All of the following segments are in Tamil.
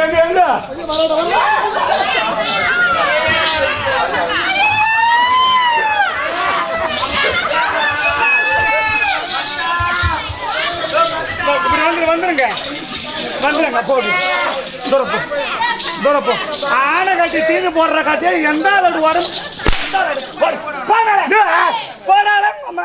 எங்க எங்க வந்துருங்க. வந்துருங்க போடு. தூரப்போ தூரப்போ ஆனை கட்டி தீனி போடுற காட்டியே எந்த ஆளோட வரும்? போடாத அம்மா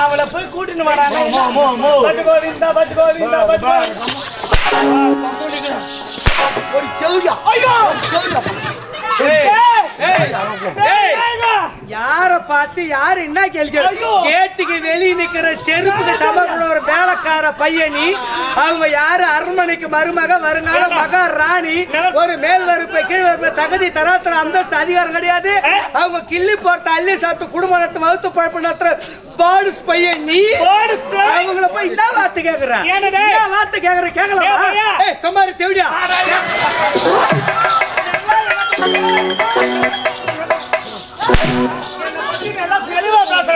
அவளை போய் கூட்டிட்டு வாடா பச்சு கோவிந்தா பச்சு கோவிந்தா பச்சு கோவிந்தா. ஐயோ! யார பார்த்து யாரு என்ன கேள்வி. கேட்டுக்கு வெளிய நிக்கிற செருப்புக்கு தமிழ் ஒரு வேலைக்கார பையனி. அவங்க யாரு? அரண்மனைக்கு மருமக வருங்கால மகா ராணி. ஒரு மேல் வறுப்பை கீழ் வறுப்பை தகுதி தராத்திர அந்தஸ்து அதிகாரம் கிடையாது. அவங்க கிள்ளி போட்ட அள்ளி சாப்பிட்டு குடும்ப நடத்த வகுத்து பழப்பு நடத்துற பாடுஸ் பையன். நீ. அவங்கள போய் என்ன வார்த்தை கேக்குற. ஏனடே? என்ன வார்த்தை கேக்குற கேட்கலாமா ஏன் பையா?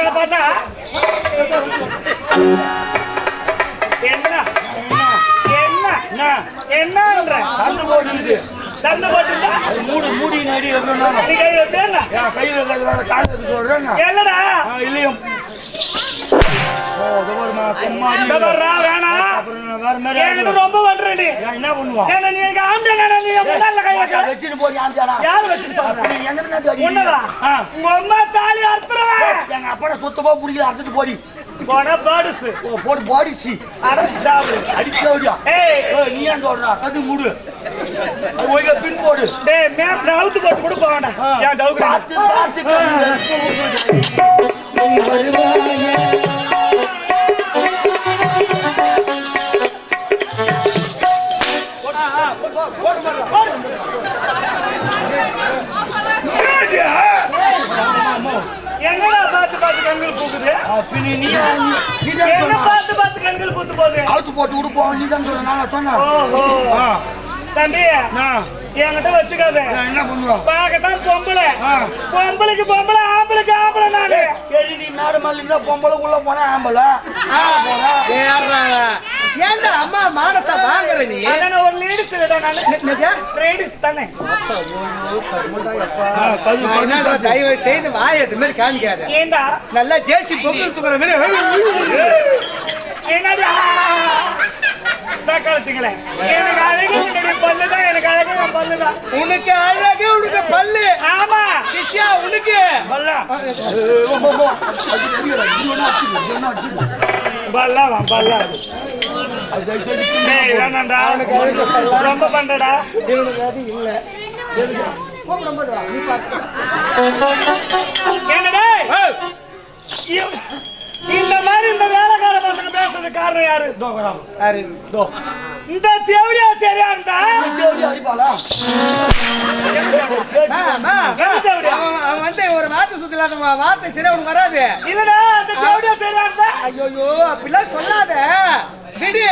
பார்த்தா என்ன என்ன என்னன்ற கண்டு போட்டுருச்சு தந்து போட்டுட்டா அது மூடு மூடி நடி வைக்கணும் கை வச்சேன்னா ஏன் கை வைக்கிறது வேற கால் வைக்க சொல்றேன் என்னடா? ரொம்ப நீ ஏன் என்ன பண்ணுவான் ஏன்னா நீ எங்க ஆம்பளை நீ முன்னால கை வைக்க. வச்சுட்டு போய் ஆம்பியாடா யாரு வச்சுட்டு சொல்ற? நீ எங்க அடி உன்னதா? ஆ. உங்க அம்மா தாலி அறுத்துறவன் எங்க அப்பட சுத்தமா பிடிக்கல அறுத்துட்டு போடி. போன பேர்டுஸ் ஓ, போடு பாடி சி அடச்சாவு அடிச்சவடியா ஏய். நீ ஏன் சொல்றா? சது மூடு. ஒய்க பின் போடு. டேய் மேப் அவுத்து போட்டு போக வேண்டாம். ஏன் ஜவுக்குறேன் பார்த்து பார்த்து கண்ணு. என்னடா என்னடா பார்த்து பார்த்து கண்கள் பூக்குது? பின்ன நீ நீ- என்ன. பார்த்து பார்த்து கண்கள் பூத்து போகுது? அவுத்து போட்டு விடுப்போம் நீ தான் சொன்ன நான் சொன்னேன். தம்பி நான் என்கிட்ட வச்சுக்காத. நான் என்ன பண்ணுவேன் பார்க்கத்தான் பொம்பளை. பொம்பளைக்கு பொம்பளை ஆம்பளைக்கு ஆம்பளை நானு. நீ மேடம் மாதிரி இருந்தா பொம்பளை உள்ள போனா ஆம்பளை. ஆள போறா ஏறாங்க. ஏன்டா அம்மா மானத்தை வாங்குற நீ அதான் ஒரு லேடிஸ் இல்லடா நானு? லேடிஸ் தானே. தயவு செய்து வாயை இது மாதிரி காமிக்காத ஏண்டா நல்லா ஜேசி பொங்கல் தூக்குற மாதிரி என்னடா உனக்கு அழகு உனக்கு பல்லு ஆமா சிஷ்யா உனக்கு பல்லா. அது பல்லா ரொம்ப பண்றடா. இந்த மாதிரி இந்த பேசுறது காரணம் யாரு? இதோ வராம. யாரு? இந்த தேவடியா? சரியா இருந்தா அடிப்பாளா? அவன் வந்து ஒரு வார்த்தை சுத்தலாத வார்த்தை உனக்கு வராது. இல்லடா அந்த தேவடியா சரியா இருந்தா ஐயோ அப்படிலாம் சொல்லாத. விடு.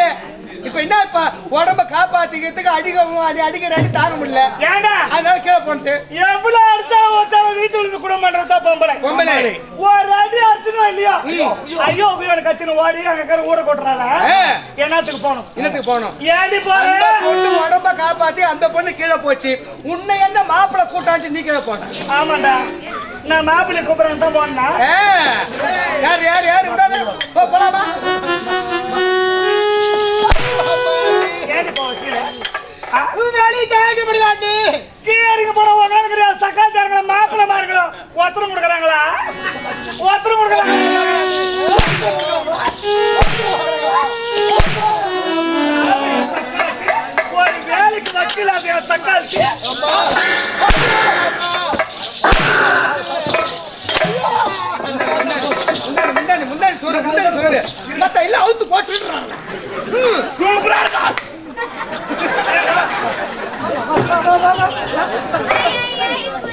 இப்ப என்ன இப்ப உடம்ப காப்பாத்திக்கிறதுக்கு அடிக்கவும் அடி அடிக்கிற அடி தாங்க முடியல ஏண்டா? அதனால கீழே போனது. எவ்வளவு அடிச்சாலும் வச்சாலும் வீட்டுல இருந்து குடும்பம் பண்றதா பொம்பளை? பொம்பளை. ஒரு அடி அடிச்சுனா இல்லையா? ஐயோ. இவன் கத்தின ஓடி அங்க இருக்கிற ஊரை கொட்டுறாங்க. என்னத்துக்கு போகணும்? இன்னத்துக்கு போனோம் ஏண்டி அந்த போற பொண்ணு உடம்ப காப்பாத்தி அந்த பொண்ணு கீழே போச்சு. உன்னை என்ன மாப்பிளை கூட்டாண்டி நீ கீழே போன? ஆமாண்டா. நான் மாப்பிள்ளை கூப்பிடுறேன் தான் போனா. யார் யார் யார்? விடாத. போலாமா? கீழே இறங்கி போற உட்காந்துக்கிற சக்காத்தாரங்களா மாப்பிள்ளை மாருங்களோ ஒருத்தரும் கொடுக்குறாங்களா? ஒருத்தரும் கொடுக்குறாங்களா? ஒரு வேலைக்கு வக்கீல் அது தக்காளி முன்னாடி முன்னாடி முன்னாடி சொல்லு முன்னாடி சொல்லு மத்த இல்ல அவுத்து போட்டுறாங்க சூப்பரா இருக்கா?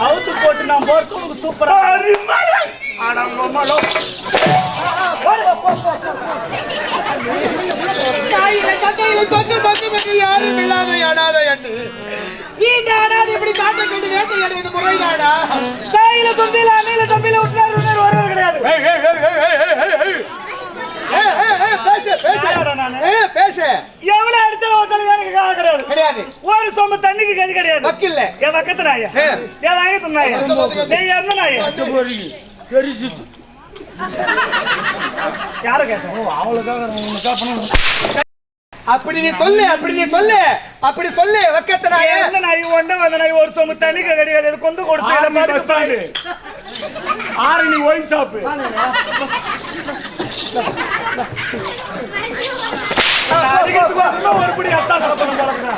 அவுத்து போட்டு நான் போறது உனக்கு சூப்பரா யாரும் இல்லாத அனாத என்று இந்த அனாதை இப்படி காட்ட கொண்டு வேட்டையாடுவது முறைதானா? தாயில தொந்தில அண்ணில தம்பியில விட்டாரு விட்டாரு வரவர் கிடையாது ஏய், ஏய், ஏய், பேசு பேசு யாரோட நானு? ஏய், பேசு எவ்வளவு அடிச்சாலும் ஒருத்தருக்கு எனக்கு கால கிடையாது கிடையாது ஒரு சொம்பு தண்ணிக்கு வக்கில்ல என் பக்கத்து நாய ஏ. என் வாங்கத்து நாய நீ என்ன நாய. தெரிஞ்சுச்சு. யார அவளுக்காக பண்ணணும். அப்படி நீ சொல்லு அப்படி நீ சொல்லு அப்படி சொல்லு வக்கத்தனாய எந்த நாய் ஒண்ணு வந்த நாய் ஒரு சொம்பு தண்ணிக்கு கிடையாது இது கொண்டு கொடுத்து மடிச்சு bus stand. Arani wine shop அடிக்கிறதுக்கு வரணும், ஒரு பிடி அத்தா சாப்பிடணும் பழக்கம்.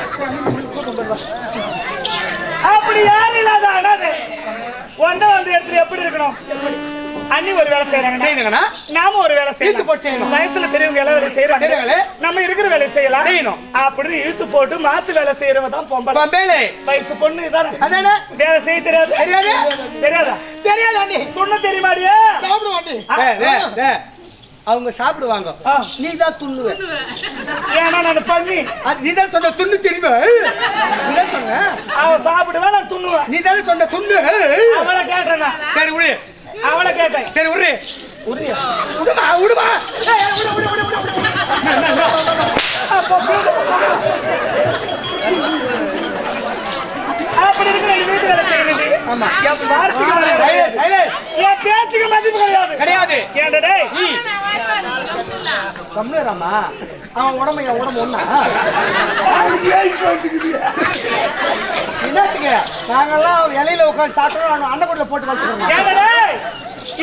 அப்படி யாரும் இல்லாத அனாதை. ஒன்றை வந்து எடுத்து எப்படி இருக்கணும்? அண்ணி ஒரு வேலை செய்யறாங்க செய்யுங்கண்ணா. நாம ஒரு வேலை இழுத்து போட்டு செய்யணும். செய்யணும் வயசுல பெரியவங்க எல்லாம் வேலை செய்யறாங்க. நம்ம இருக்கிற வேலை செய்யலாம். செய்யணும். அப்படின்னு இழுத்து போட்டு மாத்து வேலை செய்யறவ தான் பொம்பளை. பம்பேலே வயசு பொண்ணு இதானே. அதானே? வேலை செய்ய தெரியாது. தெரியாது? தெரியாதா? தெரியாது அண்ணி. துண்ண தெரியுமாடியா? சாப்பிடுவோம் அவங்க சாப்பிடுவாங்க. நீ தான் துண்ணுவ. ஏன்னா நான் பண்ணி அது நீ தான் சொன்ன துண்ணு தெரியுமா? நீ தான் சொன்ன? அவன் சாப்பிடுவேன் நான் துண்ணுவேன் நீ தானே சொன்ன துண்ணு? அவளை கேட்டேன்? நான். சரி விடு அவளை கேட்டேன். சரி விடு உரியா விடுமா விடுமா ஏய், ஏய், விடு, விடு, விடு, விடு, விடு. அப்படி இருக்கிற என் வீட்டு வேலை செய்யறது ஆமா. என் வார்த்தைக்கு வேலை சைலன்ஸ், கிடையாது. சைலன்ஸ். என் பேச்சுக்கு மதிப்பு கிடையாது கிடையாது ஏன்டா டேய் கம்முறாமா அவன் உடம்பு என் உடம்பு ஒண்ணா? என்னத்துக்கு? நாங்கெல்லாம் இலையில உட்காந்து சாப்பிட்டோம் அன்னக்கூடல போட்டு டேய்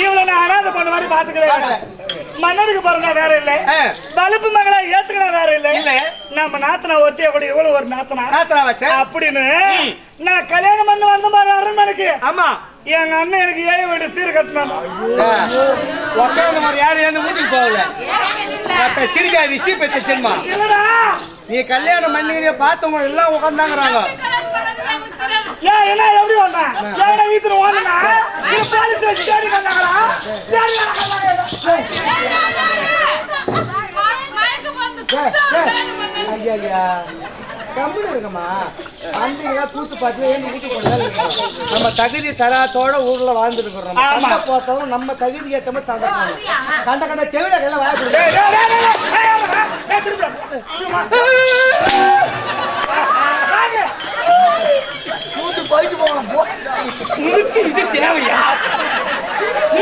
இவளை நான் அனாதை பண்ண மாதிரி பாத்துக்கவே இல்லை. மன்னருக்கு பிறந்தா வேற இல்லை. வலுப்பு மகளை ஏத்துக்கினா வேற இல்லை. இல்ல. நம்ம நாத்தனா ஒருத்திய கூட இவ்வளவு ஒரு நாத்தனா. நாத்தனா வச்ச? அப்படின்னு நான் கல்யாணம் பண்ண வந்த மாதிரி அரண்மனைக்கு. ஆமா. எங்க அண்ணன் எனக்கு ஏழை வீடு சீர் கட்டினான். உட்காந்து மாதிரி யாரும் எந்த வீட்டுக்கு போகல? அப்ப சிரிக்கா சின்மா. இல்லடா நீ கல்யாணம் பண்ணி பார்த்தவங்க எல்லாம் உட்காந்தாங்கிறாங்க ஏன் என்ன எப்படி வந்தேன் ஏன் வீட்டுல ஓடுனா இது போலீஸ் வச்சு தேடி வந்தாங்களா தேடி ஐயா ஐயா கம்முனு இருக்கம்மா. வந்தீங்க கூத்து பார்த்து ஏன் வீட்டுக்கு நம்ம தகுதி தராத்தோட ஊர்ல வாழ்ந்துட்டு இருக்கிறோம். கண்ட போத்தவும் நம்ம தகுதி ஏற்ற மாதிரி சண்டை போடணும். கண்ட கண்ட தெவிட எல்லாம் வாய கொடுங்க ஏய், ஏய், ஏய், ஏய், ஏய், ஏய், ஆமாடா. ஏய், திரும்பி வா. வாங்க. கூட்டு போயிட்டு போகலாம் போ உனக்கு இது தேவையா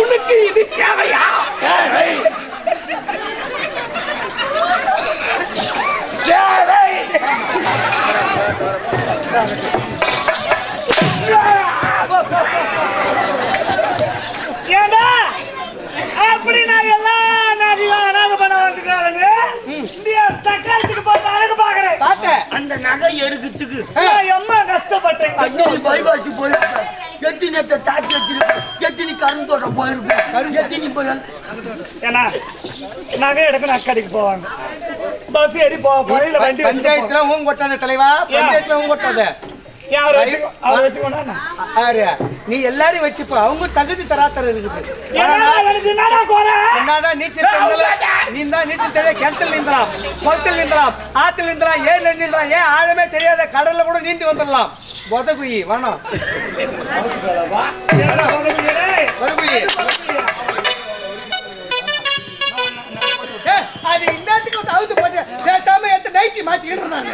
உனக்கு இது தேவையா ஏய், ஏய். தேவை. ஏண்டா அப்படி நான் எல்லாம் நகையும் அனாதை பண்ண வந்துக்காரங்க இந்தியா சக்கரத்துக்கு போட்டு அழகு பாக்குறேன் பார்த்தேன் அந்த நகை எடுக்கிறதுக்கு நான் எம்மா கஷ்டப்பட்டேன் எத்தனை பைபாசி போயிருப்பேன் எத்தனை தாச்சி வச்சிருப்பேன் எத்தனை கரும்பு தோட்டம் போயிருப்பேன் எத்தனை போய் ஏன்னா நகை எடுக்க நக்கடிக்கு போவாங்க. பஸ் ஏறி போக வண்டி பஞ்சாயத்துல ஊன் கொட்டாத தலைவா? பஞ்சாயத்துல ஊன் கொட்டாத? நீ எல்லாரையும் வச்சுப்போ. அவங்க தகுதி இருக்குது. என்னடா என்னதான் நீச்சல் தெரிஞ்சல நீ தான் நீச்சல் தெரிய கிணத்துல நீந்தலாம். குளத்தில் நீந்தலாம். ஆத்துல நீந்தலாம். ஏன் நீந்தலாம். ஏன் ஆழமே தெரியாத கடல்ல கூட நீந்தி வந்துடலாம்? உதகுயி வேணாம் உதகுயி அது இன்னத்துக்கு ஒரு அவுத்து போட்டு பேசாம எத்த நைட்டி மாத்தி இடுறாங்க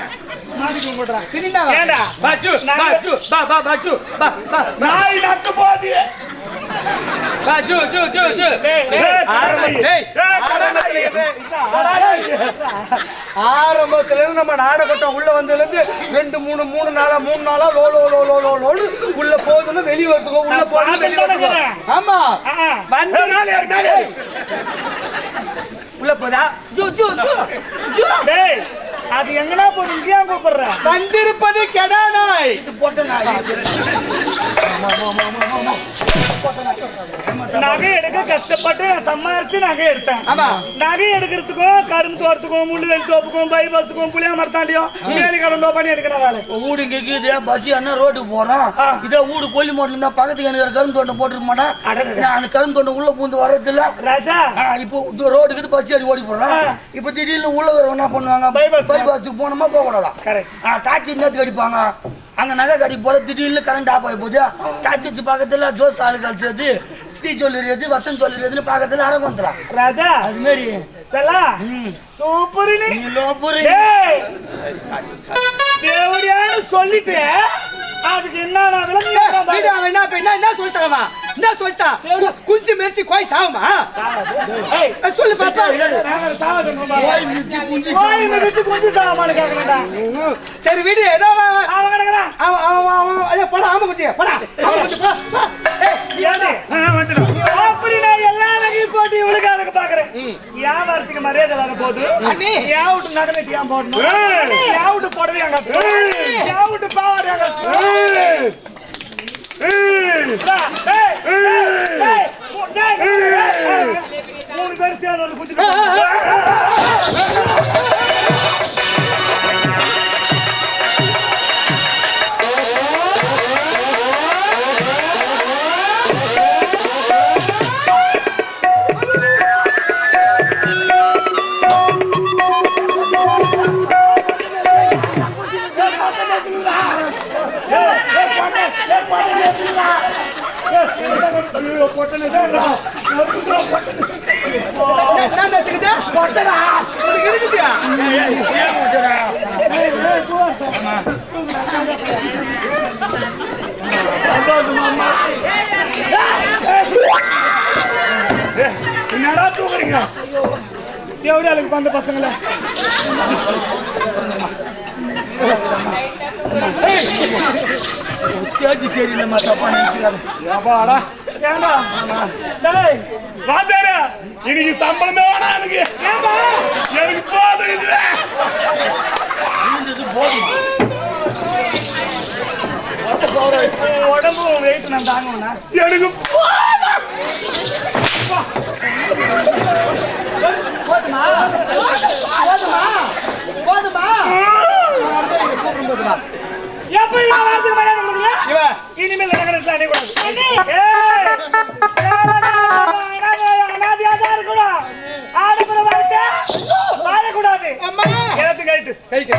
மாட்டிக்க கும்பிடுறான். பின்னா ஏண்டா? பாச்சு பாச்சு பா பா பாச்சு பா பா நாய் நக்கு போகுது. பா ஜு ஜு ஜு ஜு. ஆரம்பத்துல இருந்து நம்ம நாடகட்டம் உள்ள வந்ததுல இருந்து ரெண்டு மூணு மூணு நாளா மூணு நாளா லோ லோ லோ லோ லோ லோன்னு உள்ள போகுதுன்னு வெளிய வருதுங்க உள்ள நான் போகுது. ஆமா. வந்து ஏறு. உள்ள போதா? ஜோ ஜோ ஜோ ஜோ. டேய், அது எங்கனா போகுது? இங்கேயா கூப்பிடுற? வந்திருப்பது கெடா நாய். போட்ட நாய். நகை எடுக்க கஷ்டப்பட்டு நான் சம்பாரிச்சு நகை எடுத்தேன். ஆமா. நகை எடுக்கிறதுக்கும் கரும்பு தோட்டத்துக்கும் முள்ளு தோப்புக்கும் பைபாஸுக்கும் புளிய மரத்தாண்டியும் மேலி கலந்தோ பண்ணி எடுக்கிற வேலை. வீடு கேக்குது பஸ் என்ன ரோட்டுக்கு போறோம். இதே வீடு கொல்லி மோட்ல இருந்தா பக்கத்துக்கு எனக்கு கரும்பு தோட்டம் போட்டுருக்க மாட்டான். நான் அந்த கரும்பு தோட்டம் உள்ள பூந்து வர்றதில்ல. ராஜா. இப்போ ரோடுக்கு பஸ் ஏறி ஓடி போடுறோம் ஆ. இப்போ திடீர்னு உள்ள என்ன பண்ணுவாங்க? Bypass. பைபாஸுக்கு போனோமா போக கூடாதான் கரெக்ட் டாச்சி நேரத்துக்கு அடிப்பாங்க. அங்க நகை கடைக்கு போல திடீர்னு கரண்ட் ஆஃப் ஆகி டாச்சி வச்சு பக்கத்துல ஜோஸ் ஆளுகள் சேர்த்து ஸ்ரீ சொல்லிடுறது வசந்த் சொல்லிடுறதுன்னு பக்கத்துல அரங்க வந்துடும் ராஜா. அது சூப்பர் தேவடியான்னு சொல்லிட்டு அதுக்கு என்ன நான் விளங்கி அவன் என்ன என்ன என்ன சொல்லிட்டாமா என்ன சொல்லிட்டான் குஞ்சு மெரிசி கோய் சாவுமா? ஏய், சொல்லு பாப்பா? போய் மிச்சி குஞ்சு குஞ்சு சாவாமான்னு. சரி வீடு ஏதோ அவன் கிடக்குறான். அவன் அவன் அவன் போடா ஆமா போடா. போ போ. ஏய், ஏண்டி? அப்படி நான் எல்லா நகையும் போட்டு இவளுக்கு அதுக்கு பாக்குறேன் வியாபாரத்துக்கு மரியாதை இல்லாத போது என் வீட்டு நகை நட்டு ஏன் போடணும்? என் வீட்டு புடவை எங்க என் வீட்டு பாவாடை எங்க மூணு பேர் சேர்ந்து குத்திட்டு என்ன பேசுறது பொட்டடா உனக்கு இருக்குதியா என்னடா தூக்குறீங்க எப்படி அதுக்கு வந்த பசங்கள ஸ்டேஜ் சரியில்லைம்மா தப்பா நினைச்சுக்காது ஏப்பாடா ஏண்டா டேய் வாத்தாரா இன்னைக்கு சம்பளமே வேணாம் எனக்கு. எனக்கு போதும் இதுல இருந்தது போதும். உடம்பு வெயிட் நான் தாங்குவேனா? எனக்கு போதுமா. போதுமா? போதுமா? எப்படி நான் வரதுக்கு மரியாதை கொடுக்குறீங்க இவ இல்ல இல்ல நகரத்துல அடையக்கூடாது ஏய், அனாதை- அனாதையா தான் இருக்கணும் ஆடம்பர வாழ்க்கை வாழக்கூடாது அம்மா எனக்கு கைட்டு கைட்டு.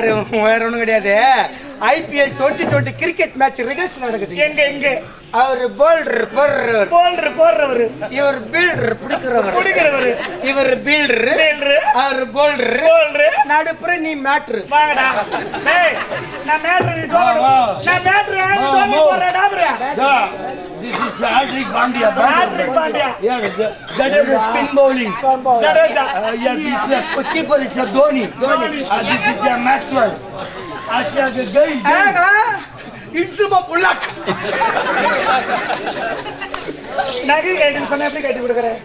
அது வேற ஒண்ணும் கிடையாது. IPL twenty twenty cricket match ரிகல்ஸ் நடக்குது. எங்க எங்க? அவர் போல்டர் போடுறவர் போல்டர் போடுறவரு இவர் பீல்டர் பிடிக்கிறவர். குடிக்கிறவரு இவர் பீல்டர் ஃபீல்டரு அவர் போல்டர் போல்டரு நடுப்புற நீ மேட்ரு வாங்கடா. டேய் நான் மேட்ரு நீ சொல்லணும் நான் மேட்ரு நான் This is Hardik Pandya. brother. Hat trick Pandya Yeah, the- that is a spin bowling. Jadeja Uh, yeah, this is a keeper is a Dhoni. Dhoni. இன்சுமா புல்லாக். நகை கேட்டு சொன்ன எப்படி கட்டி கொடுக்குறேன்?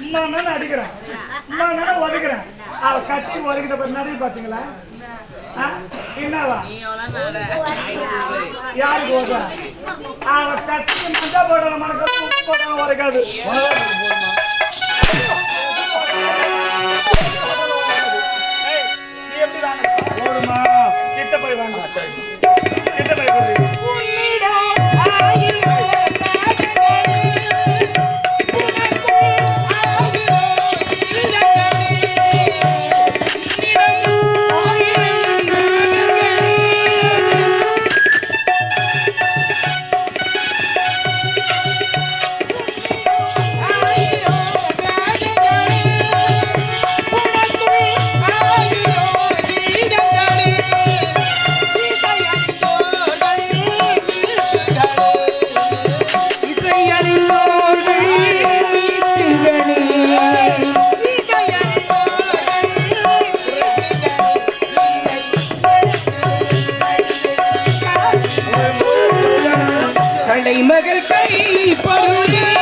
இம்மா நானும் அடிக்கிறேன். அவ கட்டி பிறகு நிறைய பாத்தீங்களா? என்னவா? யாருக்கு ஓடுறா அவன் தட்டுக்கு மஞ்சள் போடுற மனக்கு உப்பு போடுற வரைக்காது கிட்ட போய் வாங்க. கிட்ட போய் போடுறீங்க மகள் கை பருகிற